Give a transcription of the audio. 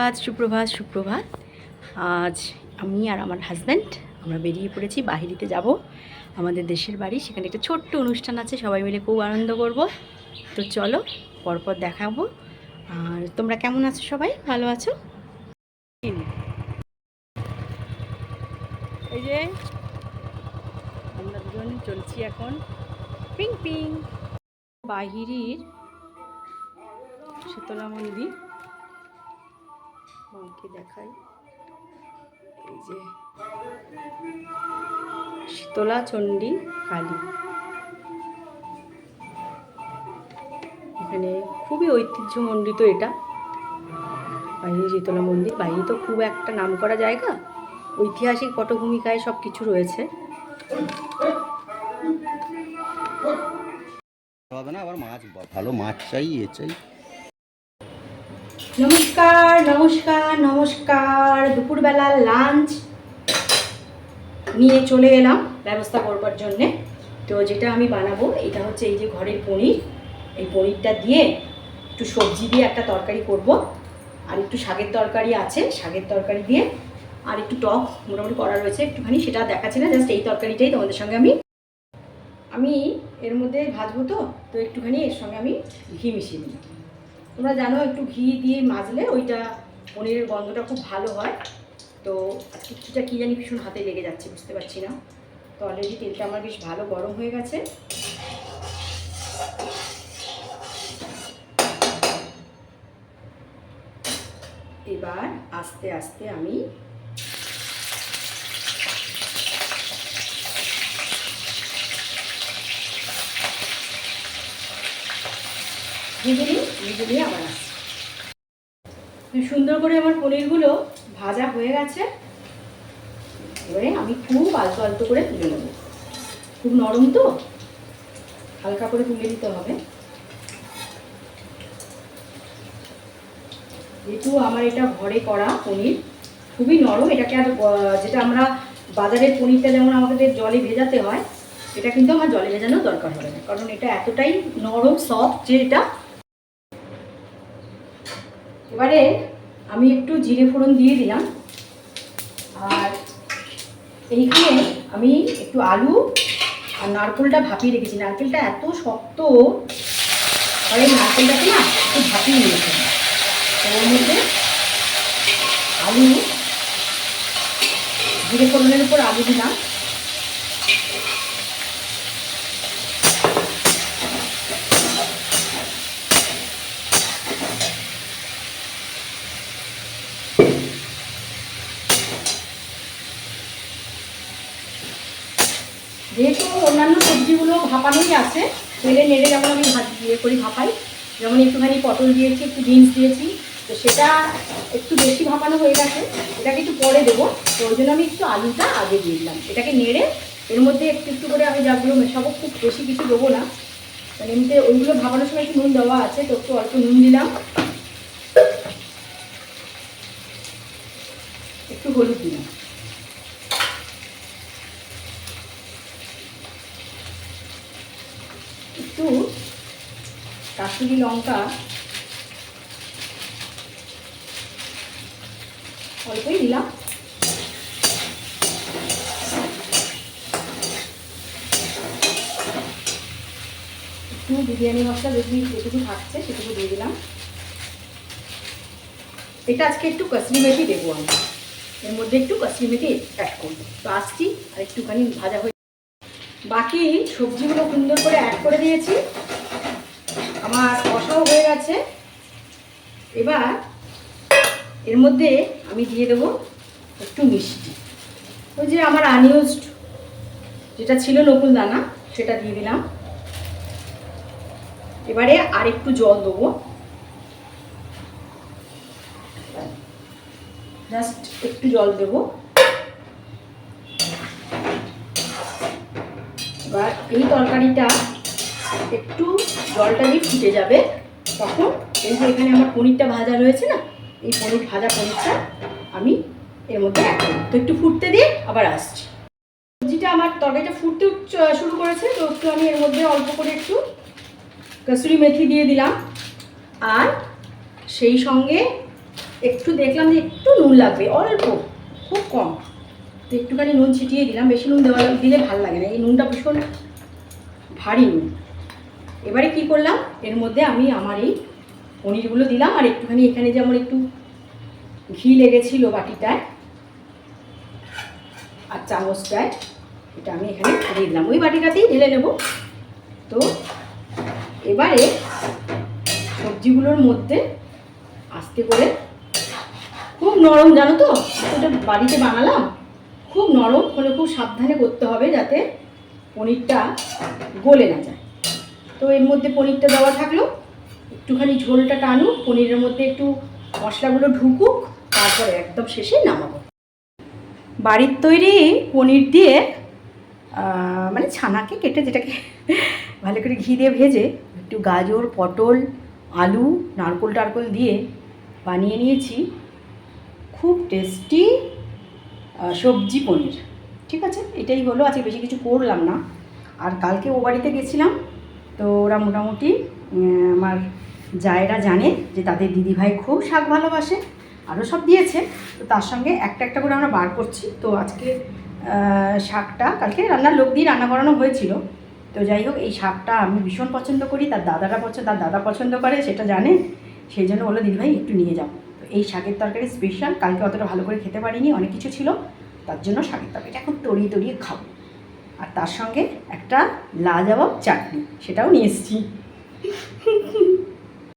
আজ সুপ্রভাত সুপ্রভাত। আজ আমি আর আমার হাজব্যান্ড আমরা বেরিয়ে পড়েছি, বাহিরিতে যাব। আমাদের দেশের বাড়ি, সেখানে একটা ছোট্ট অনুষ্ঠান আছে, সবাই মিলে খুব আনন্দ করব। তো চলো, পরপর দেখাবো। আর তোমরা কেমন আছো সবাই? ভালো আছো? এই যে, আমরা দুজন চলছি এখন। Ping ping. বাহিরির শীতলা মন্দির। মাকে দেখাই। এই যে শীতলা চণ্ডী কালী। এখানে খুবই ঐতিহ্যমণ্ডিত এটা। বাইরে শীতলা মন্দির, বাইরে তো খুব একটা নাম করা জায়গা। ঐতিহাসিক পটভূমিকায় সব কিছু রয়েছে না, আবার মাছ, ভালো মাছ চাই, এ চাই। নমস্কার নমস্কার নমস্কার। দুপুরবেলা লাঞ্চ নিয়ে চলে এলাম ব্যবস্থা করবার জন্যে। তো যেটা আমি বানাবো, এটা হচ্ছে এই যে ঘরের পনির। এই পনিরটা দিয়ে একটু সবজি দিয়ে একটা তরকারি করব। আর একটু শাকের তরকারি আছে, শাকের তরকারি দিয়ে আর একটু টক মোটামুটি করা রয়েছে একটুখানি, সেটা দেখাচ্ছি না জাস্ট এই তরকারিটাই তোমাদের সঙ্গে আমি আমি এর মধ্যে ভাজবো তো তো একটুখানি এর সঙ্গে আমি ঘি মিশিয়ে নিলাম তোমরা জানো, একটু ঘি দিয়ে মাজলে ওইটা পনিরের গন্ধটা খুব ভালো হয়। তো কিছুটা কী জানি ভীষণ হাতে লেগে যাচ্ছে, বুঝতে পারছি না। তো অলরেডি তেলটা আমার বেশ ভালো গরম হয়ে গেছে। এবার আস্তে আস্তে আমি ভেজে ভেজে দিয়ে আবার আসছি। সুন্দর করে আমার পনিরগুলো ভাজা হয়ে গেছে। এবারে আমি খুব আলতো আলতো করে তুলে নেব। খুব নরম তো, হালকা করে তুলে দিতে হবে। যেহেতু আমার এটা ঘরে করা পনির, খুবই নরম। এটাকে আর যেটা আমরা বাজারের পনিরটা যেমন আমাদের জলে ভেজাতে হয়, এটা কিন্তু আমার জলে ভেজানোর দরকার হবে না। কারণ এটা এতটাই নরম সফট যে এটা এবারে আমি একটু জিরে ফোড়ন দিয়ে দিলাম। আর এইখানে আমি একটু আলু আর নারকেলটা ভাপিয়ে রেখেছি। নারকেলটা এত শক্ত আর এই নারকেলটাকে না একটু ভাপিয়ে নিয়েছি। ওর মধ্যে আলু, জিরে ফোড়নের উপর আলু দিলাম। যেহেতু অন্যান্য সবজিগুলো ভাপানোই আছে তেলে নেড়ে যেমন আমি ভাত ইয়ে করি ভাপাই, যেমন একটুখানি পটল দিয়েছি, একটু বিনস দিয়েছি, তো সেটা একটু বেশি ভাপানো হয়ে গেছে, এটাকে একটু পরে দেবো, তো ওই জন্য আমি একটু আলুটা আগে দিয়ে দিলাম। এটাকে নেড়ে এর মধ্যে একটু একটু করে আমি যাগুলো মেশাবো, খুব বেশি কিছু দেবো না। মানে এমনিতে ওইগুলো ভাপানোর সময় একটু নুন দেওয়া আছে, তো একটু অল্প নুন দিলাম একটু হলুদ দিলাম একটু কাশ্মীরি লঙ্কা অল্পই দিলাম। একটু বিরিয়ানি মশলা যদি যেটুকু থাকছে সেটুকু দিয়ে দিলাম। এটা আজকে একটু কসরি মেথি দেবো আমি। এর মধ্যে একটু কসরি মেথি অ্যাড করব। তো আসছি আর একটুখানি ভাজা হয়ে বাকি সবজিগুলো সুন্দর করে অ্যাড করে দিয়েছি। আমার কষাও হয়ে গেছে। এবার এর মধ্যে আমি দিয়ে দেবো একটু মিষ্টি। ওই যে আমার আনইউজড যেটা ছিল নকুল দানা সেটা দিয়ে দিলাম। এবারে আর একটু জল দেবো। জাস্ট একটু জল দেবো। এবার এই তরকারিটা একটু জলটা দিয়ে ফুটে যাবে। তখন এই যে এখানে আমার পনিরটা ভাজা রয়েছে না, এই পনির ভাজা পনিরটা আমি এর মধ্যে তো একটু ফুটতে দিয়ে আবার আসছি। সবজিটা আমার তরকারিটা ফুটতে শুরু করেছে, তো একটু আমি এর মধ্যে অল্প করে একটু কসুরি মেথি দিয়ে দিলাম। আর সেই সঙ্গে একটু দেখলাম যে একটু নুন লাগবে, অল্প, খুব কম। তো একটুখানি নুন ছিটিয়ে দিলাম, বেশি নুন দেওয়া দিলে ভালো লাগে না। এই নুনটা ভীষণ ভারী নুন। এবারে কি করলাম? এর মধ্যে আমি আমার এই পনিরগুলো দিলাম আর একটুখানি এখানে যেমন একটু ঘি লেগেছিল বাটিটায় আর চামচটায়, এটা আমি এখানে দিয়ে দিলাম। ওই বাটিটাতেই ঢেলে নেব। তো এবারে সবজিগুলোর মধ্যে আস্তে করে খুব নরম, জানো তো? ওটা বাড়িতে বানালাম। খুব নরম হলে খুব সাবধানে করতে হবে যাতে পনিরটা গলে না যায়। তো এর মধ্যে পনিরটা দেওয়া থাকল। একটুখানি ঝোলটা টানুক, পনিরের মধ্যে একটু মশলাগুলো ঢুকুক, তারপরে একদম শেষে নামাবো। বাড়ির তৈরি পনির দিয়ে মানে ছানাকে কেটে যেটাকে ভালো করে ঘি দিয়ে ভেজে একটু গাজর, পটল, আলু, নারকোল টারকোল দিয়ে বানিয়ে নিয়েছি। খুব টেস্টি সবজি পনির। ঠিক আছে? এটাই হলো, আজকে বেশি কিছু করলাম না। আর কালকে ও বাড়িতে গেছিলাম তো ওরা মোটামুটি আমার জায়েরা জানে যে তাদের দিদিভাই খুব শাক ভালোবাসে, আরও সব দিয়েছে। তো তার সঙ্গে একটা একটা করে আমরা বার করছি। তো আজকে শাকটা কালকে রান্নার লোক দিয়ে রান্না করানো হয়েছিল। তো যাই হোক, এই শাকটা আমি ভীষণ পছন্দ করি। তার দাদারা পছন্দ, তার দাদা পছন্দ করে, সেটা জানে। সেই জন্য বলল, দিদিভাই, একটু নিয়ে যাও। তো এই শাকের তরকারি স্পেশাল কালকে অতটা ভালো করে খেতে পারিনি, অনেক কিছু ছিল। তার জন্য শাকের তরকারিটা এখন তরিয়ে তরিয়ে খাব। আর তার সঙ্গে একটা লাজবাব চাটনি সেটাও নিয়ে এসেছি।